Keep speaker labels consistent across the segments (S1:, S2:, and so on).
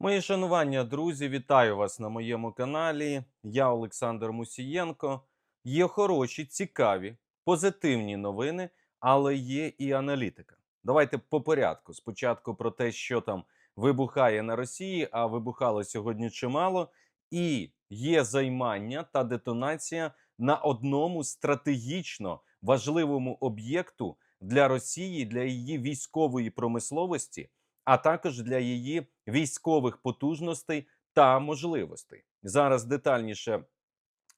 S1: Мої шанування, друзі, вітаю вас на моєму каналі. Я Олександр Мусієнко. Є хороші, цікаві, позитивні новини, але є і аналітика. Давайте по порядку. Спочатку про те, що там вибухає на Росії, а вибухало сьогодні чимало. І є займання та детонація на одному стратегічно важливому об'єкту для Росії, для її військової промисловості, а також для її військових потужностей та можливостей. Зараз детальніше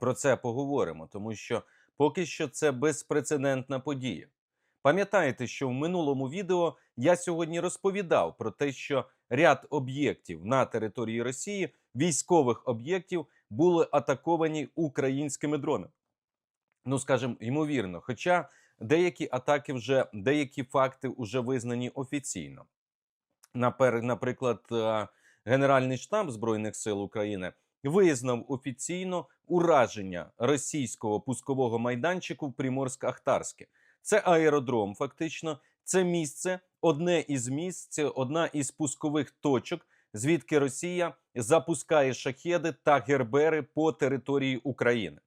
S1: про це поговоримо, тому що поки що це безпрецедентна подія. Пам'ятаєте, що в минулому відео я сьогодні розповідав про те, що ряд об'єктів на території Росії, військових об'єктів, були атаковані українськими дронами. Ну, скажімо, ймовірно, хоча деякі атаки вже деякі факти вже визнані офіційно. Наприклад, е, Генеральний штаб Збройних сил України визнав офіційно ураження російського пускового майданчику в Приморськ-Ахтарське. Це аеродром, фактично, це місце, одне із місць, одна із пускових точок, звідки Росія запускає шахеди та гербери по території України.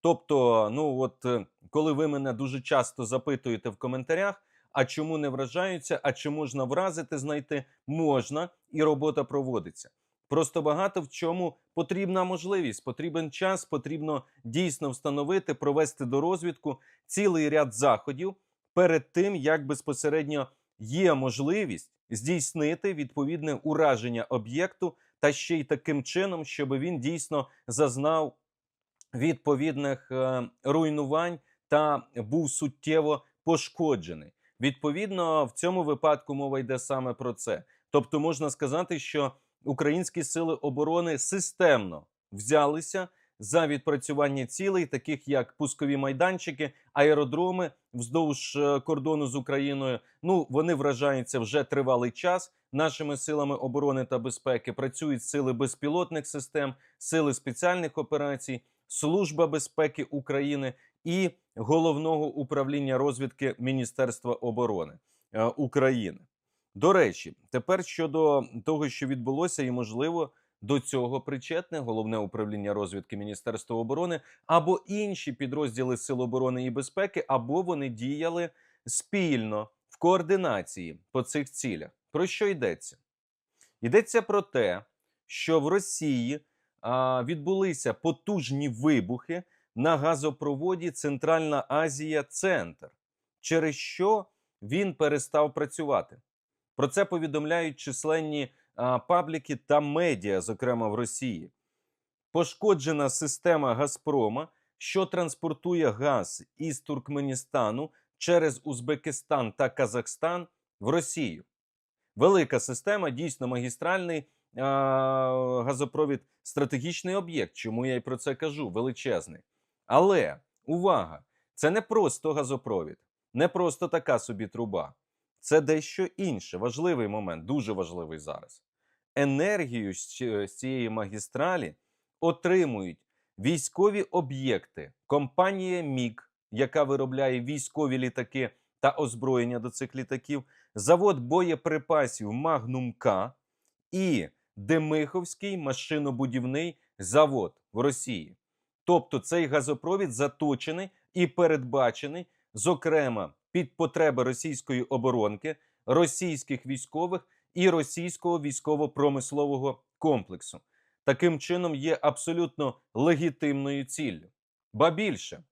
S1: Тобто, ну от е, коли ви мене дуже часто запитуєте в коментарях, а чому не вражаються, а чи можна вразити, знайти можна, і робота проводиться. Просто багато в чому потрібна можливість, потрібен час, потрібно дійсно встановити, провести до розвідку цілий ряд заходів перед тим, як безпосередньо є можливість здійснити відповідне ураження об'єкту, та ще й таким чином, щоб він дійсно зазнав відповідних е, руйнувань та був суттєво пошкоджений. Відповідно, в цьому випадку мова йде саме про це. Тобто, можна сказати, що українські сили оборони системно взялися за відпрацювання цілей, таких як пускові майданчики, аеродроми вздовж е, кордону з Україною. Ну вони вражаються вже тривалий час. Нашими силами оборони та безпеки працюють сили безпілотних систем, сили спеціальних операцій, Служба безпеки України і головного управління розвідки Міністерства оборони е, України. До речі, тепер щодо того, що відбулося, і можливо до цього причетне головне управління розвідки Міністерства оборони або інші підрозділи Сил оборони і безпеки, або вони діяли спільно в координації по цих цілях. Про що йдеться? Йдеться про те, що в Росії а, відбулися потужні вибухи на газопроводі Центральна Азія Центр, через що він перестав працювати. Про це повідомляють численні а, пабліки та медіа, зокрема в Росії. Пошкоджена система Газпрома, що транспортує газ із Туркменістану через Узбекистан та Казахстан в Росію. Велика система, дійсно магістральний а, газопровід, стратегічний об'єкт. Чому я й про це кажу? Величезний. Але увага! Це не просто газопровід, не просто така собі труба. Це дещо інше. Важливий момент, дуже важливий зараз. Енергію з цієї магістралі отримують військові об'єкти. Компанія МІГ, яка виробляє військові літаки та озброєння до цих літаків, завод боєприпасів Магнум К і Демиховський машинобудівний завод в Росії. Тобто цей газопровід заточений і передбачений, зокрема, під потреби російської оборонки, російських військових і російського військово-промислового комплексу. Таким чином є абсолютно легітимною ціллю. Ба більше,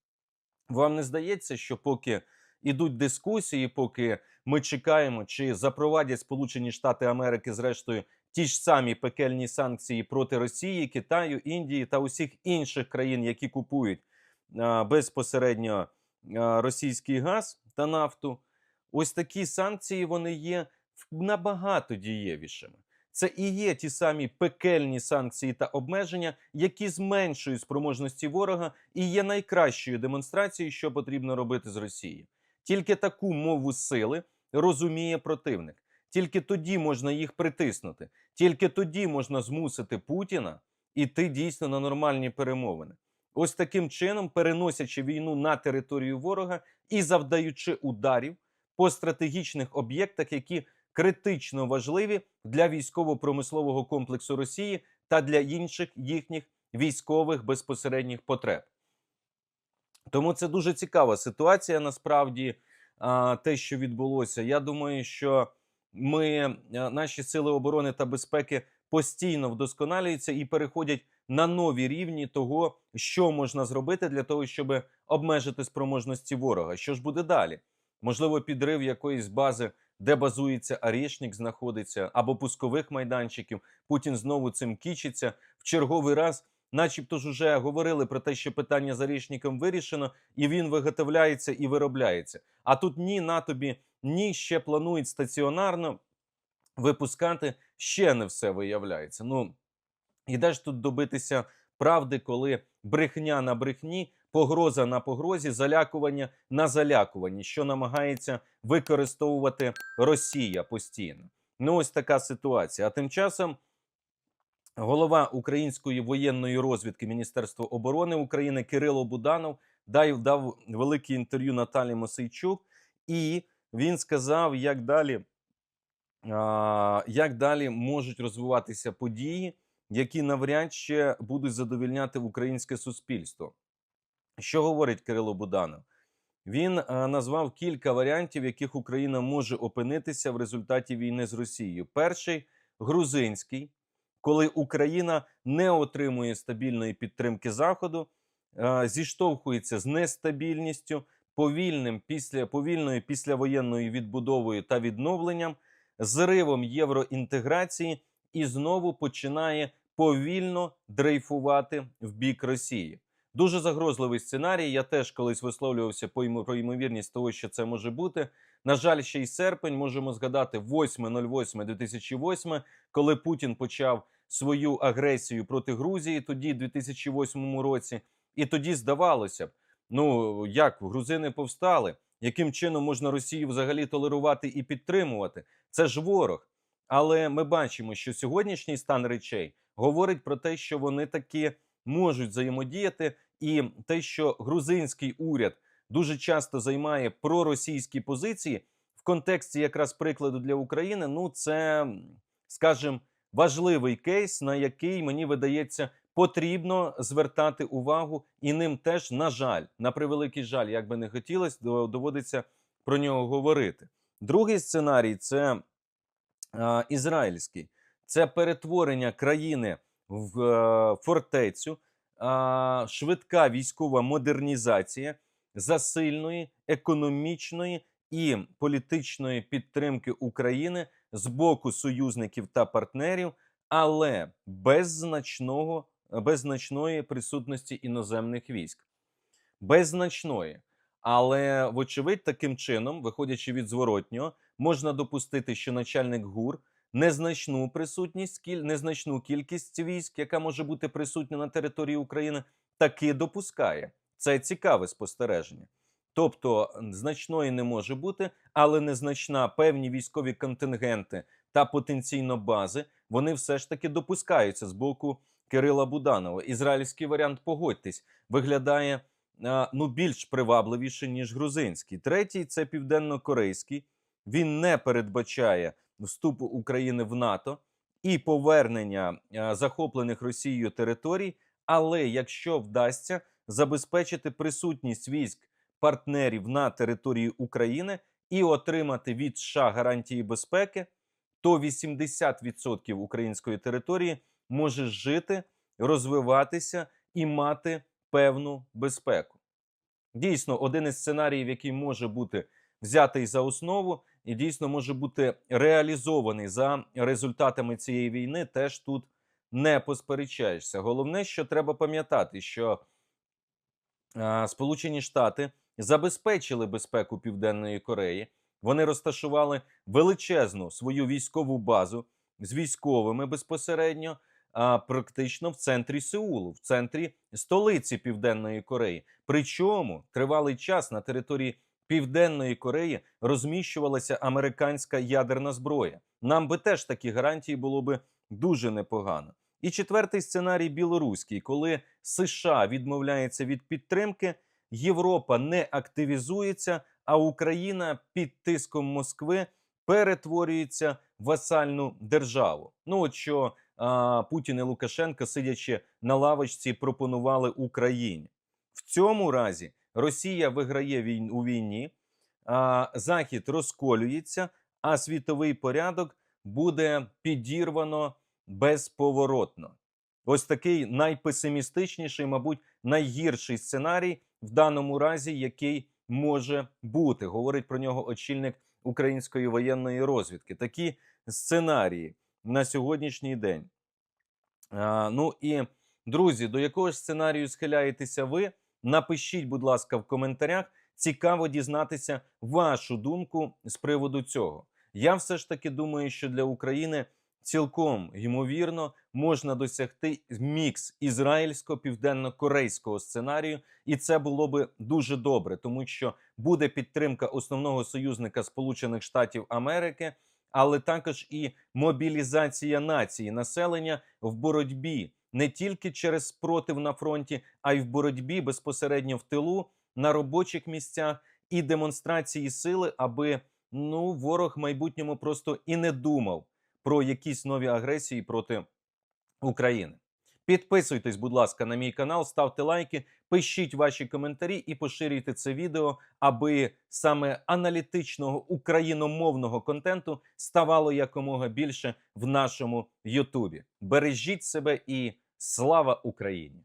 S1: вам не здається, що поки ідуть дискусії, поки ми чекаємо, чи запровадять Сполучені Штати Америки, зрештою, ті ж самі пекельні санкції проти Росії, Китаю, Індії та усіх інших країн, які купують а, безпосередньо а, російський газ та нафту. Ось такі санкції вони є набагато дієвішими. Це і є ті самі пекельні санкції та обмеження, які зменшують спроможності ворога і є найкращою демонстрацією, що потрібно робити з Росією. Тільки таку мову сили розуміє противник. Тільки тоді можна їх притиснути. Тільки тоді можна змусити Путіна іти дійсно на нормальні перемовини. Ось таким чином, переносячи війну на територію ворога і завдаючи ударів по стратегічних об'єктах, які критично важливі для військово-промислового комплексу Росії та для інших їхніх військових безпосередніх потреб. Тому це дуже цікава ситуація. Насправді, те, що відбулося. Я думаю, що ми, е, наші сили оборони та безпеки постійно вдосконалюються і переходять на нові рівні того, що можна зробити для того, щоб обмежити спроможності ворога. Що ж буде далі? Можливо, підрив якоїсь бази, де базується Арішник, знаходиться, або пускових майданчиків. Путін знову цим кічиться в черговий раз. Начебто ж уже говорили про те, що питання з Арішником вирішено, і він виготовляється і виробляється. А тут ні на тобі, ні ще планують стаціонарно випускати. Ще не все виявляється. Ну і де ж тут добитися правди, коли брехня на брехні, погроза на погрозі, залякування на залякуванні, що намагається використовувати Росія постійно. Ну, ось така ситуація. А тим часом голова української воєнної розвідки Міністерства оборони України Кирило Буданов дав, велике інтерв'ю Наталі Мосейчук, і він сказав, як далі, як далі можуть розвиватися події, які навряд чи будуть задовільняти українське суспільство. Що говорить Кирило Буданов? Він е, назвав кілька варіантів, яких Україна може опинитися в результаті війни з Росією. Перший грузинський, коли Україна не отримує стабільної підтримки Заходу, е, зіштовхується з нестабільністю, повільним після повільною післявоєнною відбудовою та відновленням, зривом євроінтеграції і знову починає повільно дрейфувати в бік Росії. Дуже загрозливий сценарій. Я теж колись висловлювався по про ймовірність того, що це може бути. На жаль, ще й серпень можемо згадати 8.08.2008, коли Путін почав свою агресію проти Грузії, тоді, в 2008 році. І тоді здавалося б, ну як грузини повстали, яким чином можна Росію взагалі толерувати і підтримувати? Це ж ворог. Але ми бачимо, що сьогоднішній стан речей говорить про те, що вони таки можуть взаємодіяти, і те, що грузинський уряд дуже часто займає проросійські позиції в контексті якраз прикладу для України. Ну це, скажімо, важливий кейс, на який мені видається. Потрібно звертати увагу, і ним теж, на жаль, на превеликий жаль, як би не хотілося, доводиться про нього говорити. Другий сценарій це е, ізраїльський, це перетворення країни в е, фортецю, е, швидка військова модернізація засильної економічної і політичної підтримки України з боку союзників та партнерів, але без значного без значної присутності іноземних військ, без значної. Але, вочевидь, таким чином, виходячи від зворотнього, можна допустити, що начальник ГУР незначну присутність, незначну кількість військ, яка може бути присутня на території України, таки допускає. Це цікаве спостереження. Тобто значної не може бути, але незначна певні військові контингенти та потенційно бази вони все ж таки допускаються з боку Кирила Буданова. Ізраїльський варіант, погодьтесь, виглядає ну більш привабливіше ніж грузинський. Третій це південно-корейський. Він не передбачає вступу України в НАТО і повернення захоплених Росією територій. Але якщо вдасться забезпечити присутність військ партнерів на території України і отримати від США гарантії безпеки, то 80% української території може жити, розвиватися і мати певну безпеку. Дійсно, один із сценаріїв, який може бути взятий за основу, і дійсно може бути реалізований за результатами цієї війни, теж тут не посперечаєшся. Головне, що треба пам'ятати, що Сполучені Штати забезпечили безпеку Південної Кореї. Вони розташували величезну свою військову базу з військовими безпосередньо, а, практично в центрі Сеулу, в центрі столиці Південної Кореї. Причому тривалий час на території Південної Кореї розміщувалася американська ядерна зброя. Нам би теж такі гарантії було би дуже непогано. І четвертий сценарій білоруський, коли США відмовляється від підтримки, Європа не активізується, а Україна під тиском Москви перетворюється в васальну державу. Ну от що Путін і Лукашенко, сидячи на лавочці, пропонували Україні. В цьому разі Росія виграє війн у війні, а, Захід розколюється, а світовий порядок буде підірвано безповоротно. Ось такий найпесимістичніший, мабуть, найгірший сценарій в даному разі, який може бути. Говорить про нього очільник української воєнної розвідки. Такі сценарії на сьогоднішній день. Ну і друзі, до якого сценарію схиляєтеся ви? Напишіть, будь ласка, в коментарях. Цікаво дізнатися вашу думку з приводу цього. Я все ж таки думаю, що для України цілком ймовірно можна досягти мікс ізраїльсько-південно-корейського сценарію, і це було би дуже добре, тому що буде підтримка основного союзника Сполучених Штатів Америки, але також і мобілізація нації населення в боротьбі не тільки через спротив на фронті, а й в боротьбі безпосередньо в тилу на робочих місцях і демонстрації сили, аби ну ворог в майбутньому просто і не думав про якісь нові агресії проти України. Підписуйтесь, будь ласка, на мій канал, ставте лайки, пишіть ваші коментарі і поширюйте це відео, аби саме аналітичного україномовного контенту ставало якомога більше в нашому Ютубі. Бережіть себе і слава Україні!